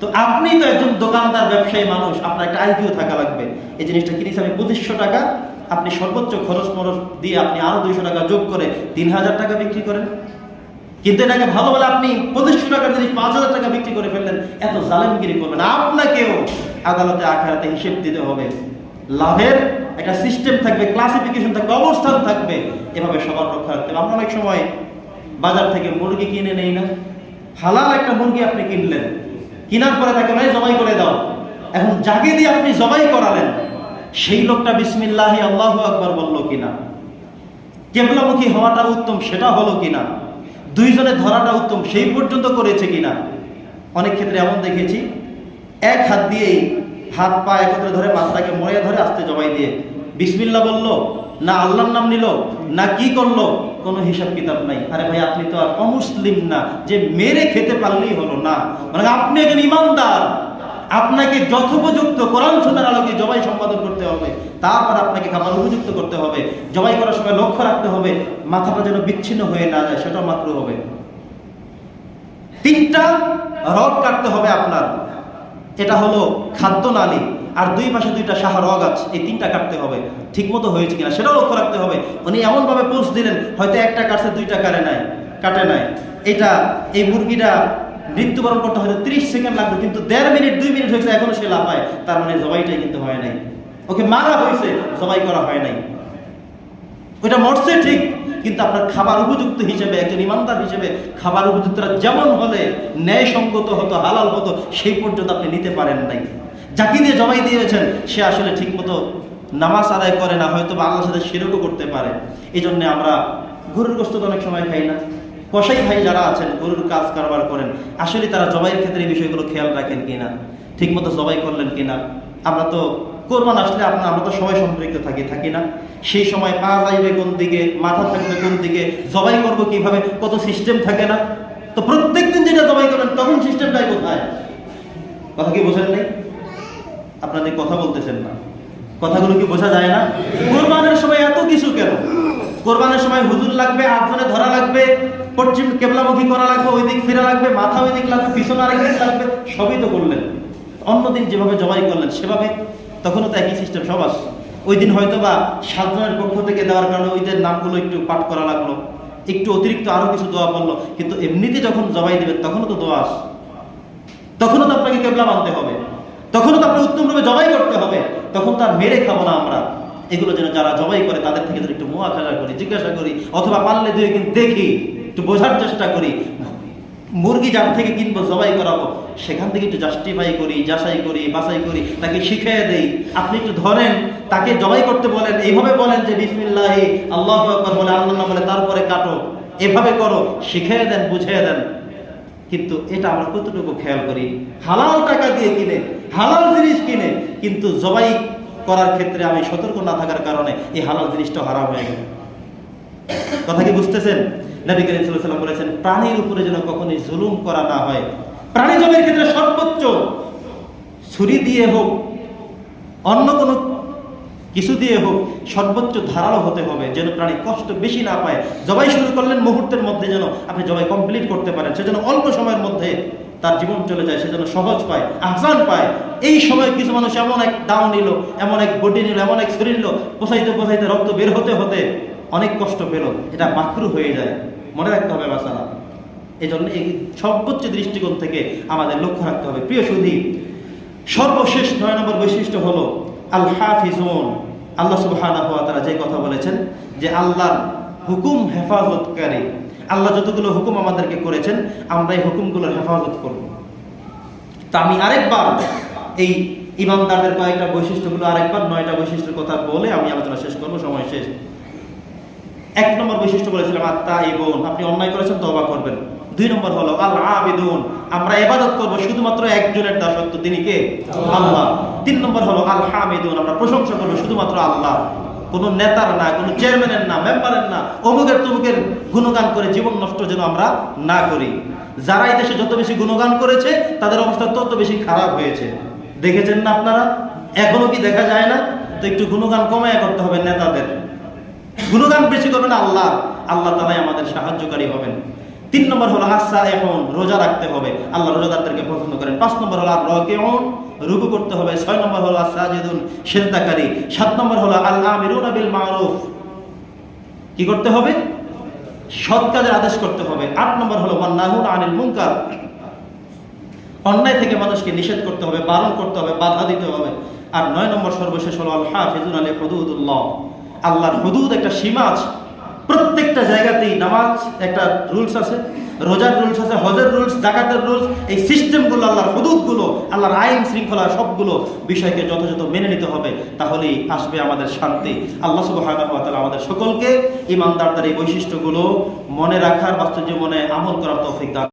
তো আপনি তো একজন দোকানদার, ব্যবসায়ী মানুষ, আপনার একটা আইকিউ থাকা লাগবে। এই জিনিসটা কিনেছি আমি পঁচিশশো টাকা। আপনি সর্বোচ্চ খরচ মরচ দিয়ে আপনি আরও দুইশো টাকা যোগ করে তিন হাজার টাকা বিক্রি করেন। কিন্তু এটাকে ভালো বলে আপনি পঁচিশশো টাকার জিনিস, পাঁচ হাজার টাকা বিক্রি করে ফেললেন, এত জালেমগিরি করবেন। আপনাকেও আদালতে, আখারাতে হিসেব দিতে হবে। লাভের একটা সিস্টেম থাকবে ক্লাসিফিকেশন থাকবে, অবস্থান থাকবে। এভাবে সবার রক্ষা রাখতে হবে। আমরা অনেক সময় বাজার থেকে মুরগি কিনে নেই না। হালাল একটা মুরগি আপনি কিনলেন কেনার পরে তাকে ভাই জবাই করে দাও। এখন যাকে দিয়ে আপনি জবাই করালেন। সেই লোকটা বিসমিল্লাহ আল্লাহ আকবার বলল কিনা? কেবলামুখী হওয়াটা উত্তম, সেটা হলো কিনা? দুইজনে ধরাটা উত্তম, সেই পর্যন্ত করেছে কিনা? অনেক ক্ষেত্রে এমন দেখেছি, এক হাত দিয়েই হাত পা একত্রে ধরে মাথাটাকে মরে ধরে আস্তে জবাই দিয়ে বিসমিল্লা বলল না আল্লাহর নাম নিল, না কি করল, কোনো হিসাব কিতাব নাই। আরে ভাই, আপনি তো আর অমুসলিম না, যে মেরে খেতে পারলেই হলো না। মানে আপনি একজন ইমানদার, আপনাকে যথোপযুক্ত কোরআন সুন্নার আলোকে জবাই সম্পাদন করতে হবে, তারপর আপনাকে খাবার উপযুক্ত করতে হবে, জবাই করার সময় লক্ষ্য রাখতে হবে, মাথাটা যেন বিচ্ছিন্ন হয়ে না যায় সেটা মাত্র হবে। তিনটা রগ কাটতে হবে আপনার। এটা হলো খাদ্য নালী, আর দুই পাশে দুইটা সাহা রগ আছে, এই তিনটা কাটতে হবে। ঠিক মতো হয়েছে কিনা সেটাও লক্ষ্য রাখতে হবে। উনি এমনভাবে পোস্ট দিলেন, হয়তো একটা কাটছে, দুইটা কাটে নাই কাটে নাই। এটা, এই মুরগিটা মৃত্যুবরণ করতে হয়তো ত্রিশ সেকেন্ড লাগবে, কিন্তু দেড় মিনিট, দুই মিনিট হয়েছে, এখনও সে লাফায়। তার মানে জবাইটাই কিন্তু হয় নাই। ওকে মারা হয়েছে, জবাই করা হয় নাই। ওইটা মরছে ঠিক কিন্তু আপনার খাবার উপযুক্ত হিসেবে, একজন ইমানদার হিসেবে খাবার উপযুক্তরা যেমন হলে ন্যায়সঙ্গত হতো, হালাল হতো, সেই পর্যন্ত আপনি নিতে পারেন নাই। যাকে দিয়ে জমাই দিয়েছেন, সে আসলে ঠিকমতো নামাজ আদায় করে না, হয়তো বা আল্লাহর সাথে শিরকও করতে পারে। এই জন্য আমরা গরুর গোস্ত অনেক সময় খাই না। কষাই ভাই যারা আছেন, গরুর কাজ কারবার করেন, আসলে তারা জবাইয়ের ক্ষেত্রে এই বিষয়গুলো খেয়াল রাখেন কিনা? ঠিকমতো জবাই করলেন কিনা? আমরা তো কোরবান আসলে আপনার, আমরা তো সবাই সম্পৃক্ত থাকি থাকি না। সেই সময় পা যাইবে কোন দিকে, মাথা থাকবে কোন দিকে, জবাই করব কীভাবে, কত সিস্টেম থাকে না। তো প্রত্যেক দিন যেটা জবাই করবেন, তখন সিস্টেমটাই কোথায়? কথা কি বোঝেন নাই? আপনাদের কথা বলতেছেন না। কথাগুলো কি বোঝা যায় না? কোরবানের সময় এত কিছু কেন? কোরবানের সময় হুজুর লাগবে, আটজনে ধরা লাগবে, পশ্চিম কেবলামুখী করা লাগবে ওই দিক ফেরা লাগবে, মাথা ওই দিক লাগবে, পিছনে আরেক দিক লাগবে, সবই তো করলেন। অন্যদিন যেভাবে জবাই করলেন, সেভাবে তখনও তো একই সিস্টেম সব আস ওই দিন হয়তো বা সাতজনের পক্ষ থেকে দেওয়ার কারণে ওইদের নামগুলো একটু পাঠ করা লাগল। একটু অতিরিক্ত আরও কিছু দোয়া পড়ল। কিন্তু এমনিতে যখন জবাই দেবেন তখনও তো দোয়া আস তখনও তো আপনাকে কেবলা মানতে হবে। তখনও তো আপনি উত্তমরূপে জবাই করতে হবে। তখন তার মেরে খাব না আমরা। এগুলো যেন যারা জবাই করে, তাদের থেকে যেন একটু মোয়া খেলা করি, জিজ্ঞাসা করি, অথবা পারলে দুই একদিন দেখি, একটু বোঝার চেষ্টা করি। মুরগি যার থেকে কিনবো, জবাই করাবো, সেখান থেকে একটু জাস্টিফাই করি, যাচাই করি, বাছাই করি, তাকে শিখিয়ে দেই। আপনি একটু ধরেন, তাকে জবাই করতে বলেন, এইভাবে বলেন যে, বিসমিল্লাহ, আল্লাহ বলে আল্লাহ বলে, তারপরে কাটো। এভাবে করো, শিখিয়ে দেন, বুঝিয়ে দেন। কিন্তু এটা আমরা কতটুকু খেয়াল করি? হালাল টাকা দিয়ে কিনে, হালাল জিনিস কিনে, কিন্তু জবাই করার ক্ষেত্রে আমি সতর্ক না থাকার কারণে এই হালাল জিনিসটা হারাম হয়ে গেল। কথা কি বুঝতেছেন? নবী করিম সাল্লাল্লাহু বলেছেন, প্রাণীর উপরে যেন কখনোই জুলুম করা না হয়। প্রাণী জবের ক্ষেত্রে সর্বোচ্চ ছুরি দিয়ে হোক, অন্য কোনো কিছু দিয়ে হোক, সর্বোচ্চ ধারালো হতে হবে, যেন প্রাণী কষ্ট বেশি না পায়। জবাই শুরু করলেন মুহূর্তের মধ্যে যেন আপনি জবাই কমপ্লিট করতে পারেন। সে যেন অল্প সময়ের মধ্যে তার জীবন চলে যায়, সে যেন সহজ পায়, আহসান পায়। এই সময় কিছু মানুষ এমন এক দাও নিল, এমন এক বডি নিল, এমন এক শরীর নিল, পোষাইতে পোষাইতে রক্ত বের হতে হতে অনেক কষ্ট পেল, এটা মাকরু হয়ে যায়। মনে রাখতে হবে বাসানা এই জন্য এই সর্বোচ্চ দৃষ্টিকোণ থেকে আমাদের লক্ষ্য রাখতে হবে। প্রিয় সুধী, সর্বশেষ নয় নম্বর বৈশিষ্ট্য হলো আল হাফিজুন আল্লাহ সুবহানাহু ওয়া যে কথা বলেছেন যে আল্লাহর হুকুম হেফাজতকারী। আল্লাহ যতগুলো হুকুম আমাদেরকে করেছেন, আমরা এই হুকুমগুলোর হেফাজত করব। তা আমি আরেকবার এই ইমানদারদের কয়েকটা বৈশিষ্ট্যগুলো, আরেকবার নয়টা বৈশিষ্ট্যের কথা বলে আমি আলোচনা শেষ করব। সময় শেষ। এক নম্বর বৈশিষ্ট্য বলেছিলাম আত্মা ইবন আপনি অন্যায় করেছেন তবা করবেন। দুই নম্বর হলো আল আবিদুন আমরা ইবাদত করব শুধুমাত্র একজনের দাসত্ব তিনি কে? আল্লাহ। তিন নম্বর হলো আল হামিদুন আমরা প্রশংসা করব শুধুমাত্র আল্লাহ। কোন নেতার না কোন চেয়ারম্যানের না মেম্বারের না অমুকের তমুকের গুণগান করে জীবন নষ্ট যেন আমরা না করি। যারা এই দেশে যত বেশি গুণগান করেছে তাদের অবস্থা তত বেশি খারাপ হয়েছে। দেখেছেন না আপনারা? এখনও কি দেখা যায় না? তো একটু গুণগান কমায় করতে হবে নেতাদের। গুণগান বেশি করবেন আল্লাহ আল্লাহ তালাই আমাদের সাহায্যকারী হবেন। তিন নম্বর হলো আসা এখন রোজা রাখতে হবে। আল্লাহ রোজাদারদেরকে পছন্দ করেন। পাঁচ নম্বর হলো আর রকেউন রুকু করতে হবে। ছয় নম্বর হলো সাজেদুন সেজদাকারী। সাত নম্বর হলো আল্লাহ আমিরুনা বিল মারুফ কি করতে হবে? সৎ কাজের আদেশ করতে হবে। আট নম্বর হলো নাহুন আনিল মুনকার। অন্যায় থেকে মানুষকে নিষেধ করতে হবে বারণ করতে হবে, বাধা দিতে হবে। আর নয় নম্বর সর্বশেষ হলো আল হাফিজুন আলী হদুদুল্লাহ আল্লাহর হদুদ একটা সীমা আছে। প্রত্যেকটা জায়গাতেই নামাজ একটা রুলস আছে, রোজার রুলস আছে, হজের রুলস, জাকাতের রুলস, এই সিস্টেমগুলো, আল্লাহর হদুদগুলো, আল্লাহর আইন শৃঙ্খলা সবগুলো বিষয়কে যথাযথ মেনে নিতে হবে, তাহলেই আসবে আমাদের শান্তি। আল্লাহ সুবহানাহু ওয়া আমাদের সকলকে ইমানদারদের এই বৈশিষ্ট্যগুলো মনে রাখার বাস্তব জীবনে আমল করার তৌফিক দান